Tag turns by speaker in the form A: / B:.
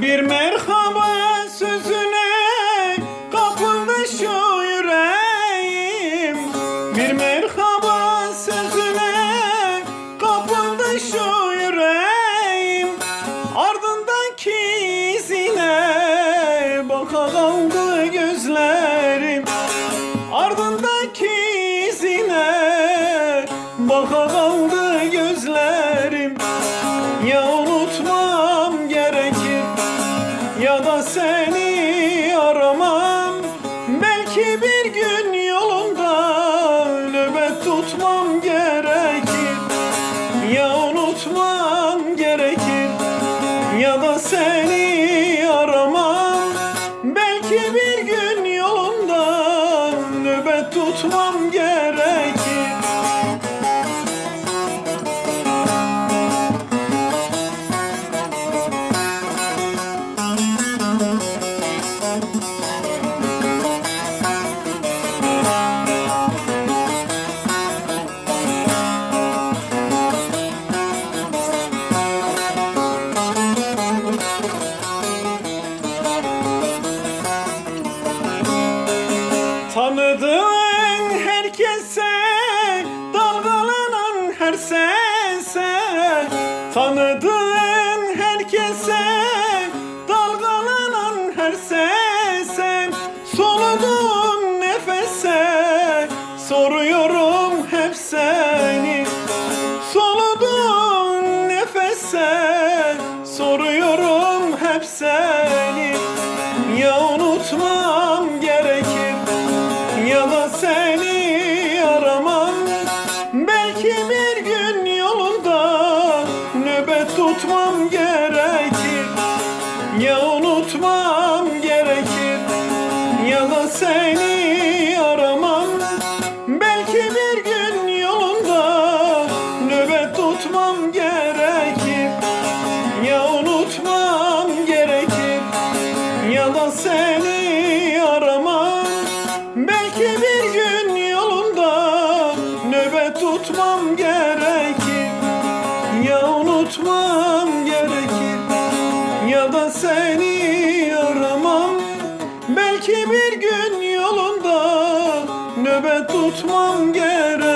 A: Bir merhaba Bir merhaba sözüne kapıldı şu yüreğim. Ardındaki izine baka kaldı gözlerim. Ardındaki izine baka kaldı gözlerim. Ya unutmam gerekir ya da seni tutmam gerekir. Ya unutmam gerekir. Ya da seni aramam Belki bir gün yolunda nöbet tutmam gerekir Tanıdığın herkese dalgalanan her sese Tanıdığın herkese dalgalanan her sese Soluduğun nefese soruyorum hep seni. Soluduğun nefese soruyorum hep seni Belki bir gün yolunda nöbet tutmam gerekir. Ya unutmam gerekir ya da seni tutmam gerekir. Ya unutmam gerekir. Ya da seni aramam. Belki bir gün yolunda nöbet tutmam gerekir